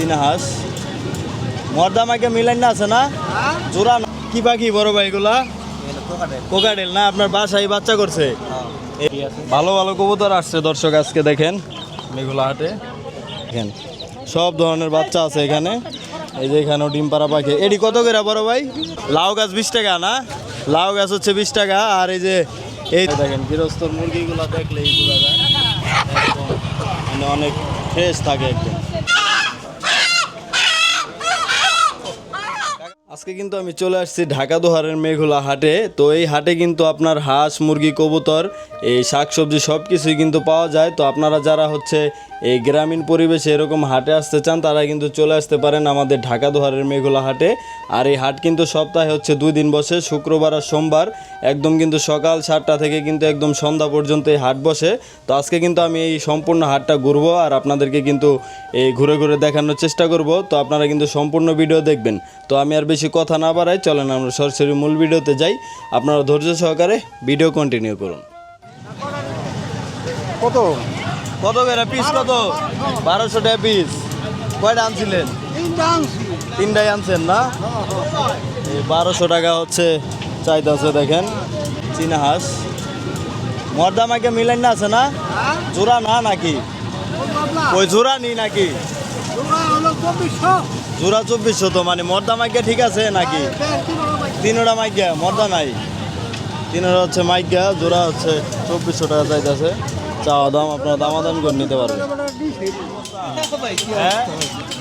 চীনা হাঁস। মর্দা মাইকে মিলাইন না আছে না? জোড়া? কি পাখি বড় ভাই এগুলা? কোকাডেল না, আপনার বাসায় বাচ্চা করছে? ভালো ভালো কবুতর আসছে দর্শক আজকে দেখেন। মেঘুলা হাটে। দেখেন, সব ধরনের বাচ্চা আছে এখানে। এই যে এখানেও ডিম পাড়া পাখি। এটি কত করে বড় ভাই? লাউ গাছ বিশ টাকা না? লাউ গাছ হচ্ছে বিশ টাকা। আর এই যে এই দেখেন গৃহস্থর মুরগিগুলো দেখলে এই বোঝা একদম মানে অনেক ফ্রেশ থাকে একদম। আজকে কিন্তু আমি চলে আসছি ঢাকা দোহারের মেঘুলা হাটে। তো এই হাটে কিন্তু আপনার হাঁস, মুরগি, কবুতর, এই শাকসবজি সব কিছুই কিন্তু পাওয়া যায়। তো আপনারা যারা হচ্ছে এই গ্রামীণ পরিবেশে এরকম হাটে আসতে চান, তারা কিন্তু চলে আসতে পারেন আমাদের ঢাকা দোহারের মেঘুলা হাটে। আর এই হাট কিন্তু সপ্তাহে হচ্ছে দুই দিন বসে, শুক্রবার আর সোমবার। একদম কিন্তু সকাল সাতটা থেকে কিন্তু একদম সন্ধ্যা পর্যন্ত এই হাট বসে। তো আজকে কিন্তু আমি এই সম্পূর্ণ হাটটা ঘুরবো আর আপনাদেরকে কিন্তু এই ঘুরে ঘুরে দেখানোর চেষ্টা করব। তো আপনারা কিন্তু সম্পূর্ণ ভিডিও দেখবেন। তো আমি আর বেশি কথা না বাড়াই চলেন আমরা সরাসরি মূল ভিডিওতে যাই। আপনারা ধৈর্য সহকারে ভিডিও কন্টিনিউ করুন। কত? কত করে? পিস কত? বারোশো। টাকা পিস কয়টা আনছিলেন? তিনটাই আনছেন না? এই বারোশো টাকা হচ্ছে চাইতেছে দেখেন চীনা হাঁস। মর্দা মাইকে মিলাইন না আছে না? জোড়া না নাকি? ওই জোড়া নি নাকি? জোড়া চব্বিশশো তো মানে মর্দা মাইকে ঠিক আছে নাকি? তিনোটা মাইকা, মর্দা নাই। তিনোটা হচ্ছে মাইকা, জোড়া হচ্ছে চব্বিশশো টাকা চাইতেছে। চাওয়া দাম আপনারা দামাদাম করে নিতে পারবেন। হ্যাঁ?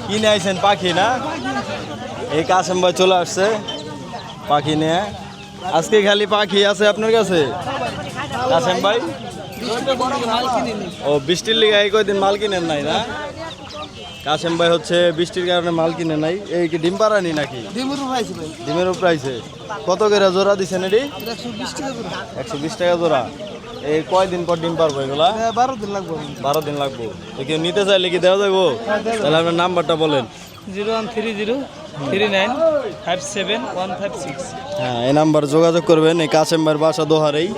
কিনে আইছেন পাখি না? এই কাসেম ভাই চলে আসছে পাখি নিয়ে। আজকে খালি পাখি আছে আপনার কাছে? কাসেম ভাই? ও বৃষ্টির লিগে এই কয়দিন মাল কিনেন নাই না? কাসেম ভাই হচ্ছে বৃষ্টির কারণে মাল কিনে নাই। এই কি ডিম পাড়ানি নাকি? ডিমের প্রাইসে কত করে জোড়া দিছেন এটি? একশো বিশ টাকা জোড়া। এই কয়দিন পর ডিম পারব এগুলা? বারো দিন লাগবে। বারো দিন লাগবো। তো কেউ নিতে চাইলে কি দেওয়া যাব। তাহলে আপনার নাম্বারটা বলেন। Zero one three zero three nine five seven one five six. হ্যাঁ এই নাম্বার যোগাযোগ করবেন। এই কাশেম্বার বাসা দোহারেই।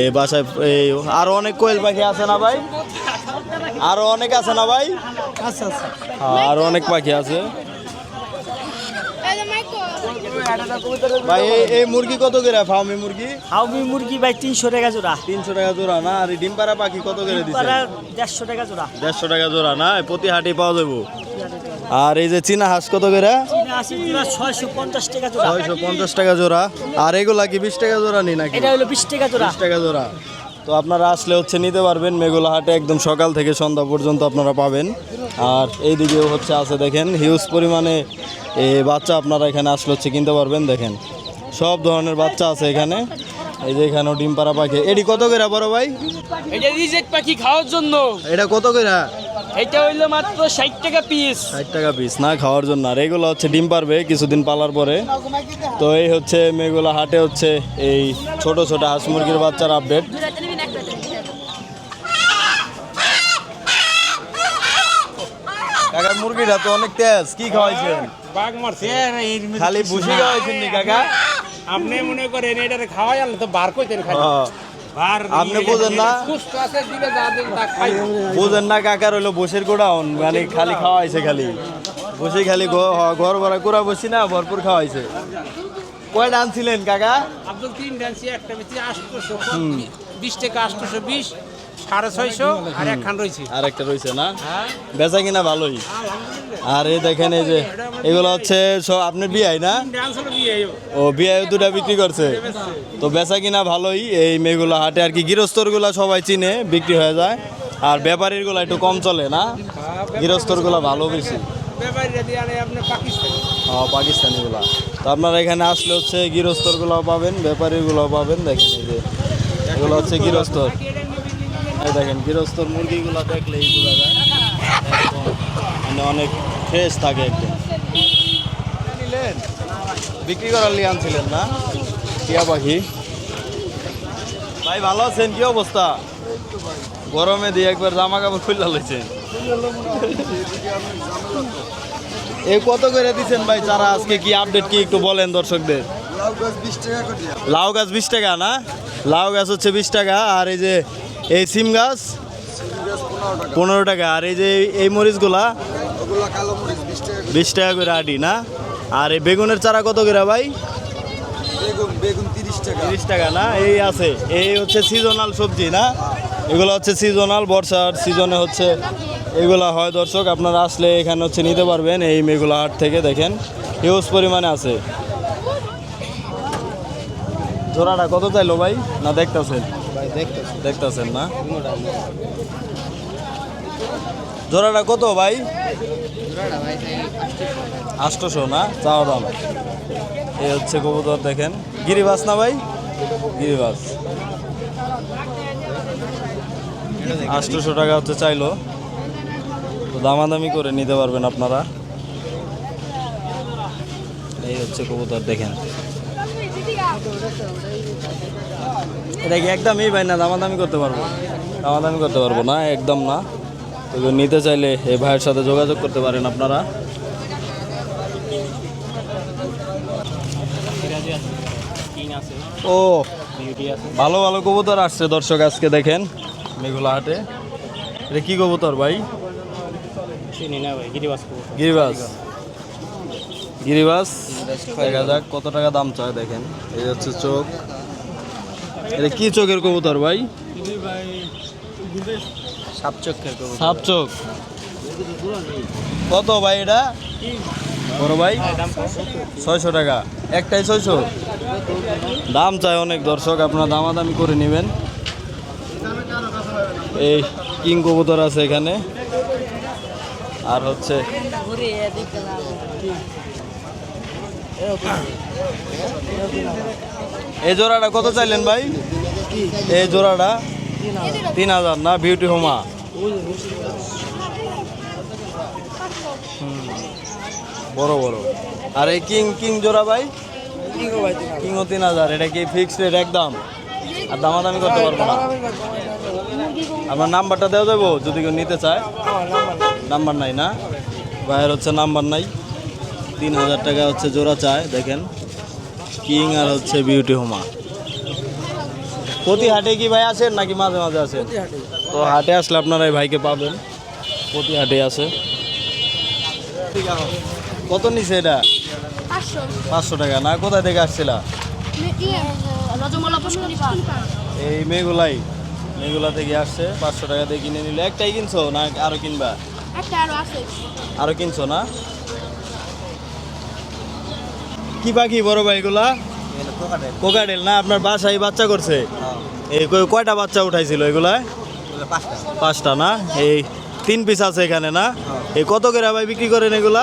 এই বাসায় এই আরও অনেক কোয়েল পাখি আছে না ভাই? আরও অনেক আছে না ভাই? আচ্ছা আচ্ছা। আরও অনেক পাখি আছে। ভাই এই- মুরগি কত করে? ফার্মি মুরগি? হাউমি মুরগি ভাই তিনশো টাকা জোড়া। তিনশো টাকা জোড়া না? আর এই ডিম পাড়া পাখি কত করে দিচ্ছে দেড়শো টাকা জোড়া। দেড়শো টাকা জোড়া না? এই প্রতি হাটে পাওয়া যাব আর এই যে চীনা হাঁস কত করে? ছয়শো পঞ্চাশ টাকা জোড়া। ছয়শো পঞ্চাশ টাকা জোড়া। আর এগুলা কি বিশ টাকা জোড়া নি নাকি? এটা হলো বিশ টাকা জোড়া। বিশ টাকা জোড়া। তো আপনারা আসলে হচ্ছে নিতে পারবেন মেঘুলা হাটে একদম সকাল থেকে সন্ধ্যা পর্যন্ত আপনারা পাবেন। আর এইদিকেও হচ্ছে আছে দেখেন হিউজ পরিমাণে বাচ্চা আপনারা এখানে আসলে হচ্ছে কিনতে পারবেন দেখেন। সব ধরনের বাচ্চা আছে এখানে। এই যে এখানেও ডিম পাড়া পাখি। এটি কত করে বড় ভাই? এটা রিজেক্ট পাখি খাওয়ার জন্য। এটা কত করে? এটা হইল মাত্র ষাট টাকা পিস ষাট টাকা পিস না খাওয়ার জন্য। আর এগুলো হচ্ছে ডিম পারবে কিছুদিন পালার পরে। তো এই হচ্ছে মেয়েগুলো হাটে হচ্ছে এই ছোট ছোট হাঁস মুরগির বাচ্চার আপডেট মুরগিটা তো অনেক তেজ। কি খাওয়াইছেন? বাঘ মারছে। খালি ভুসি খাওয়াইছেন নি কাকা? আপনি মনে করেন এটা খাওয়াই আনলে তো বার কইতেন খালি। আপনি বোঝেন না? বুঝেন না কাকার হইল বসের গোডাউন। মানে খালি খাওয়াইছে খালি। বসে খালি ঘ- ঘর ভরা কুড়া বসি না ভরপুর খাওয়াইছে। কয়টা আনছিলেন কাকা? আব্দুল তিন ডান্সি একটা বেশি আটশোশো বিশ টাকা আটশোশো বিশ সাড়ে ছয়শো আর একখান রয়েছে। আর একটা রয়েছে না? বেচা কিনা ভালোই। আর এই দেখেন এই যে এগুলো হচ্ছে সব আপনার বিয়াই না? ও বিয়াই দুটা বিক্রি করছে। তো বেচা কিনা ভালোই এই মেয়েগুলো হাটে আর কি। গৃহস্থরগুলো সবাই চিনে বিক্রি হয়ে যায়। আর ব্যাপারীরগুলো একটু কম চলে না? গৃহস্থরগুলো ভালো বেশি। ও পাকিস্তানিগুলো। তো আপনারা এখানে আসলে হচ্ছে গৃহস্থরগুলো পাবেন ব্যাপারীগুলো পাবেন। দেখেন এই যে এগুলো হচ্ছে গৃহস্থর এই দেখেন গৃহস্থর মুরগিগুলো দেখলে এইগুলো যায়। একদম মানে অনেক ফ্রেশ থাকে একদম। নিলেন? বিক্রি করার লিয়ে আনছিলেন না? টিয়া পাখি। ভাই ভালো আছেন? কি অবস্থা? গরমে দিয়ে একবার জামা কাপড় খুললা লইছেন। এই কত করে দিচ্ছেন ভাই যারা আজকে কি আপডেট কি একটু বলেন দর্শকদের। লাউ গাছ বিশ টাকা না? লাউ গাছ হচ্ছে বিশ টাকা আর এই যে এই সিম গাছ? পনেরো টাকা। আর এই যে এই মরিচগুলা? বিশ টাকা করে। আডি না? আর এই বেগুনের চারা কত করে ভাই? তিরিশ টাকা। না? এই আছে। এই হচ্ছে সিজনাল সবজি না? এগুলো হচ্ছে সিজনাল বর্ষার সিজনে হচ্ছে এগুলা হয়। দর্শক আপনারা আসলে এখানে হচ্ছে নিতে পারবেন এই মেগুলা হাট থেকে দেখেন। হিউজ পরিমাণে আছে। জোড়াটা কত চাইলো ভাই? না দেখতেছেন? দেখতেছেন। না? জোড়াটা কত ভাই? আষ্টশো না? চাওয়া দাম। এই হচ্ছে কবুতর, দেখেন। গিরিবাস না ভাই? গিরিবাস। আষ্টশো টাকা হচ্ছে চাইলো। তো দামাদামি করে নিতে পারবেন আপনারা। এই হচ্ছে কবুতর, দেখেন। এটা কি একদমই ভাই না দামাদামি করতে পারব? দামাদামি করতে পারব না একদম না। তো নিতে চাইলে এই ভাইয়ের সাথে যোগাযোগ করতে পারেন আপনারা। ও ভালো ভালো কবুতর আসছে দর্শক আজকে দেখেন মেঘুলা হাটে। এটা কি কবুতর ভাই? গিরিবাস গিরিবাস দেখা যাক কত টাকা দাম চায় দেখেন। এই হচ্ছে চোখ। এটা কি চোখের কবুতর ভাই? সাপ চোখ কত ভাই এটা? বড় ভাই? ছয়শো টাকা। একটাই ছয়শো? দাম চাই অনেক দর্শক আপনারা দামাদামি করে নেবেন। এই কিং কবুতর আছে এখানে। আর হচ্ছে এই জোড়াটা কত চাইলেন ভাই? এই জোড়াটা তিন হাজার না? বিউটি হোমা। বড় বড়। আর এই কিং কিং জোড়া ভাই? কিংও তিন হাজার। এটা কি ফিক্সড রেট একদম? আর দামাদামি করতে পারব না। আমার নাম্বারটা দেওয়া যাব? যদি কেউ নিতে চায়। নাম্বার নাই না? ভাইয়ের হচ্ছে নাম্বার নাই। তিন হাজার টাকা হচ্ছে জোড়া চায় দেখেন। কিং আর হচ্ছে বিউটি হোমা। প্রতি হাটে কি ভাই আসেন নাকি মাঝে মাঝে আসেন? তো হাটে আসলে আপনারা এই ভাইকে পাবেন। প্রতি হাটে আসে। কত নিছে এটা? পাঁচশো। টাকা। না কোথায় থেকে আসছিলা? পান এই মেঘুলাই। মেঘুলা থেকে আসছে পাঁচশো টাকা দিয়ে কিনে নিলে। একটাই কিনছো না আরও কিনবা? আরও কিনছো না? কি পাখি বড় ভাই এগুলা? কোকাটেল না? আপনার বাসায় বাচ্চা করছে? এই কয়- কয়টা বাচ্চা উঠাইছিল এগুলা? পাঁচটা। না? এই তিন পিস আছে এখানে না? এই কত করে ভাই বিক্রি করেন এগুলা?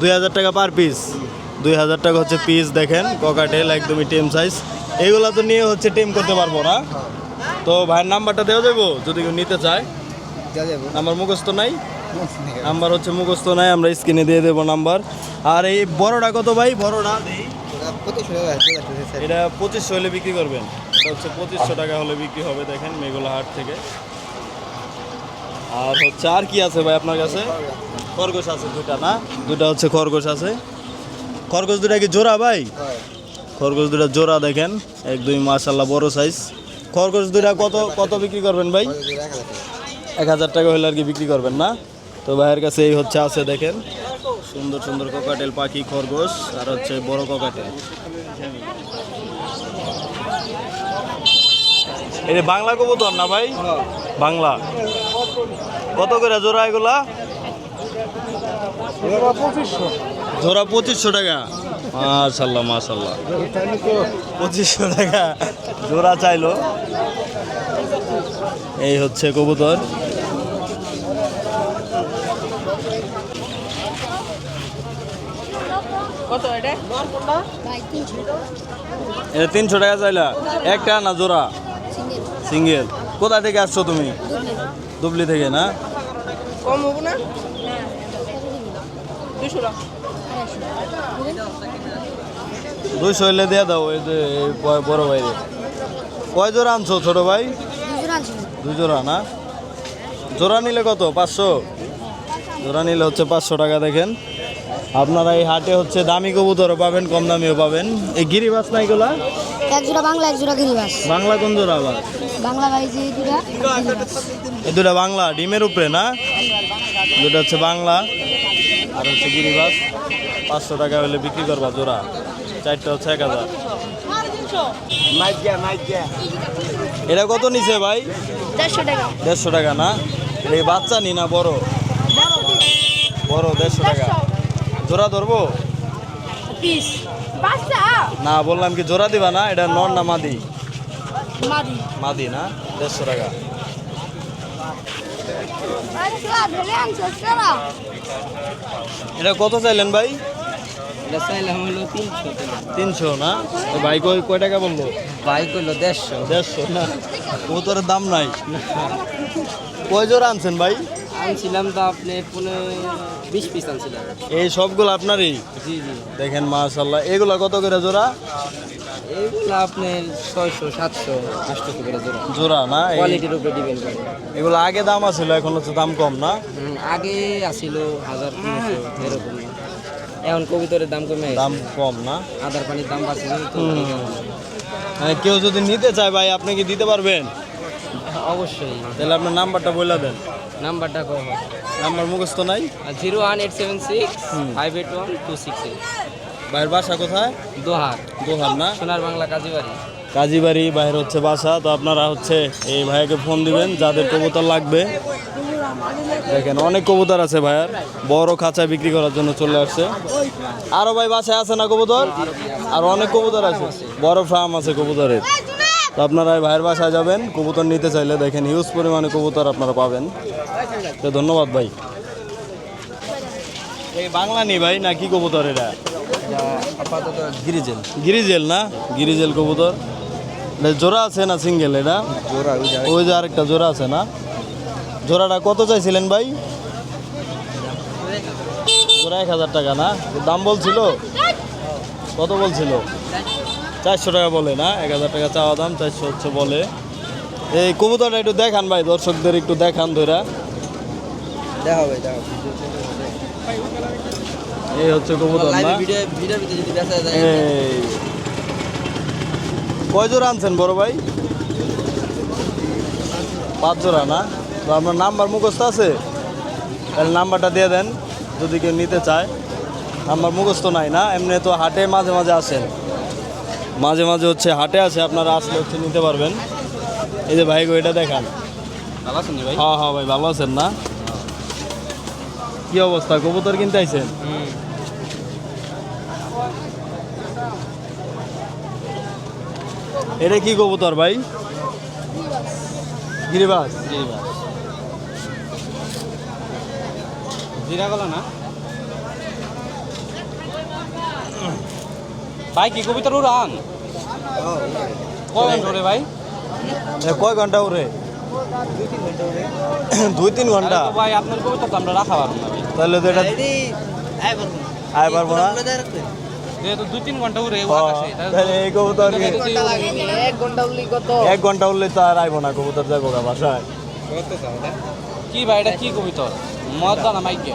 দুই হাজার টাকা। পার পিস দুই হাজার টাকা হচ্ছে পিস দেখেন ককাটেল একদমই টেম সাইজ এগুলা তো নিয়ে হচ্ছে টেম করতে পারব না। তো ভাইয়ের নাম্বারটা দেওয়া যাব যদি কেউ নিতে চায়। নাম্বার মুখস্থ নাই? নাম্বার হচ্ছে মুখস্থ নাই, আমরা স্ক্রিনে দিয়ে দেবো নাম্বার। আর এই বড়টা কত ভাই? বড়টা? এটা পঁচিশশো হলে বিক্রি করবেন। এটা হচ্ছে পঁচিশশো টাকা হলে বিক্রি হবে, দেখেন, মেঘলা হাট থেকে। আর হচ্ছে, আর কি আছে ভাই আপনার কাছে? খরগোশ আছে দুটা, না? দুটা হচ্ছে খরগোশ আছে। খরগোশ দুটা কি জোড়া ভাই? খরগোশ দুটা জোড়া, দেখেন। এক, দুই মাশাল্লাহ বড় সাইজ খরগোশ দুটা কত কত বিক্রি করবেন ভাই? এক হাজার টাকা হলে আর কি বিক্রি করবেন, না? তো ভাইয়ের কাছে এই হচ্ছে আছে দেখেন। সুন্দর সুন্দর কোকাটেল পাখি খরগোশ আর হচ্ছে বড় কোকাটেল এটা বাংলা কবুতর না ভাই? বাংলা। কত করে জোড়া এগুলা? জোড়া পঁচিশশো। টাকা। মাশাল্লাহ মাশাল্লাহ পঁচিশশো টাকা। জোড়া চাইলো। এই হচ্ছে কবুতর। তিনশো এটা? তিনশো টাকা চাইলা। একটা না জোড়া? সিঙ্গেল। কোথা থেকে আসছো তুমি? দুবলি থেকে না? কম হব না? দুইশো হইলে দিয়ে দাও এই যে বড় ভাইরে। কয় জোড়া আনছো ছোট ভাই? দুই জোড়া না? জোড়া নিলে কত? পাঁচশো? জোড়া নিলে হচ্ছে পাঁচশো টাকা দেখেন। আপনারা এই হাটে হচ্ছে দামি কবুতরও পাবেন কম দামিও পাবেন। এই গিরিবাস না এগুলা? এক জোড়া বাংলা এক জোড়া গিরিবাস। বাংলা কোন জোড়া আবার? বাংলা ভাই যে দুটা। এই দুটা বাংলা ডিমের উপরে না? দুটো হচ্ছে বাংলা আর হচ্ছে গিরিবাস। পাঁচশো টাকা হলে বিক্রি করবা জোড়া। চারটা হচ্ছে এক হাজার। এটা কত নিছে ভাই? দেড়শো টাকা। না? এটা কি বাচ্চা নি না বড়? বড় দেড়শো টাকা। জোড়া ধরবো? পিস। বাচ্চা? না বললাম কি জোড়া দিবা না? এটা নর না মাদি? মাদি। মাদি না? দেড়শো টাকা। এটা কত চাইলেন ভাই? এটা চাইলাম হলো তিনশো তিনশো না? ভাই কই কয় টাকা বলল? ভাই হলো দেড়শো। দেড়শো না? কবুতরের দাম নাই। কয় জোড়া আনছেন ভাই? আনছিলাম তো আপনি পনেরো বিশ পিস আনছিলাম এই সবগুলো আপনারই? জি জি। দেখেন মাশাল্লাহ এগুলা কত করে জোড়া? আপনার ছয়শো সাতশো আটশো করে জোড়া। জোড়া না? কোয়ালিটির উপরে ডিপেন্ড করে। এগুলো আগে দাম আছিল এখন হচ্ছে দাম কম না? আগে আসিল হাজার তিনশো এরকম। এখন কবিতরের দাম কমে দাম কম না? আদার পানির দাম বাড়ছে মানে কেউ যদি নিতে চায় ভাই আপনি কি দিতে পারবেন? অবশ্যই তাহলে আপনার নাম্বারটা বলে দেন। নাম্বারটা কম নাম্বার মুখস্থ নাই? Zero one eight seven six five eight one two six eight. ভাইয়ের বাসা কোথায়? দোহার। দোহার না? সোনার বাংলা কাজীবাড়ি। কাজীবাড়ি বাইরে হচ্ছে বাসা। তো আপনারা হচ্ছে এই ভাইয়াকে ফোন দিবেন যাদের কবুতর লাগবে। দেখেন অনেক কবুতর আছে ভাইয়ার। বড় খাঁচায় বিক্রি করার জন্য চলে আসছে। আরও ভাই বাসায় আছে না কবুতর? আর অনেক কবুতর আছে। বড় ফার্ম আছে কবুতরের। তো আপনারা এই ভাইয়ের বাসায় যাবেন। কবুতর নিতে চাইলে দেখেন হিউজ পরিমাণে কবুতর আপনারা পাবেন। তো ধন্যবাদ ভাই। এই বাংলা নি ভাই না কি কবুতর এটা? আপাতত গিরিজেল। গিরিজেল না? গিরিজেল কবুতর। জোড়া আছে না সিঙ্গেল এটা? জোড়া ওই যে আরেকটা জোড়া আছে না? জোড়াটা কত চাইছিলেন ভাই? জোড়া এক হাজার টাকা না? দাম বলছিল? কত বলছিল? চারশো টাকা বলে না এক হাজার টাকা চাওয়া দাম চারশো হচ্ছে বলে। এই কবুতরটা একটু দেখান ভাই দর্শকদের একটু দেখান ধরা দেখা হবে দেখা এই হচ্ছে কবুতর না? এই। কয় জোড়া আনছেন বড় ভাই? পাঁচ জোড়া না? তো আপনার নাম্বার মুখস্থ আছে? তাহলে নাম্বারটা দিয়ে দেন যদি কেউ নিতে চায়। নাম্বার মুখস্থ নাই না এমনি তো হাটে মাঝে মাঝে আসেন। মাঝে মাঝে হচ্ছে হাটে আছে আপনারা আসলে হচ্ছে নিতে পারবেন। এই যে ভাই এটা দেখান। ভালো আছেন ভাই? হ্যাঁ হ্যাঁ ভাই ভালো আছেন না? কি অবস্থা? কবুতর কিনতে আইছেন? এটা কি কবুতর ভাই? গিরিবাস। গিরিবাস। জিরা গলা না? ভাই কি কবিতার উড়ান? কয় ঘণ্টা ভাই? কয় ঘণ্টা উড়ে? দুই তিন ঘণ্টা। ভাই আপনার কবিতা তো আমরা রাখা পারব না তাহলে তো এটা আয় পারব না। দুই তিন ঘণ্টা উড়ে ও, এই কবুতর এক ঘণ্টা তো আর আইবো না কবুতর যাব গা বাসায়। কি ভাই এটা কি কবিতর মজা না মাইকে?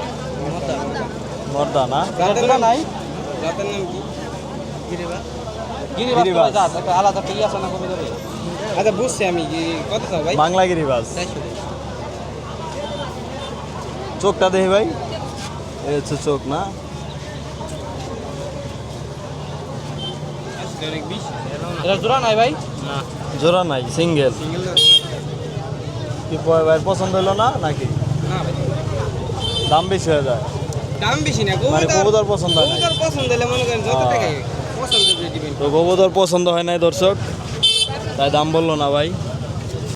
মর্দা না? নাই? জাতের নাম কি? আলাদা আছে না আচ্ছা বুঝছি আমি কত চাও ভাই? বাংলা গিরিবাস। চোখটা দেখি ভাই। এই হচ্ছে চোখ না? এটা জোড়া নাই ভাই? জোড়া নাই সিঙ্গেল। কি পয় ভাই পছন্দ হলো না নাকি? দাম বেশি হয়ে যায়। দাম বেশি না মানে কবুতর কবুতর পছন্দ কবুতর পছন্দ হলে মনে করেন যত হ্যাঁ। তো গোবর পছন্দ হয় নাই দর্শক তাই দাম বলল না ভাই।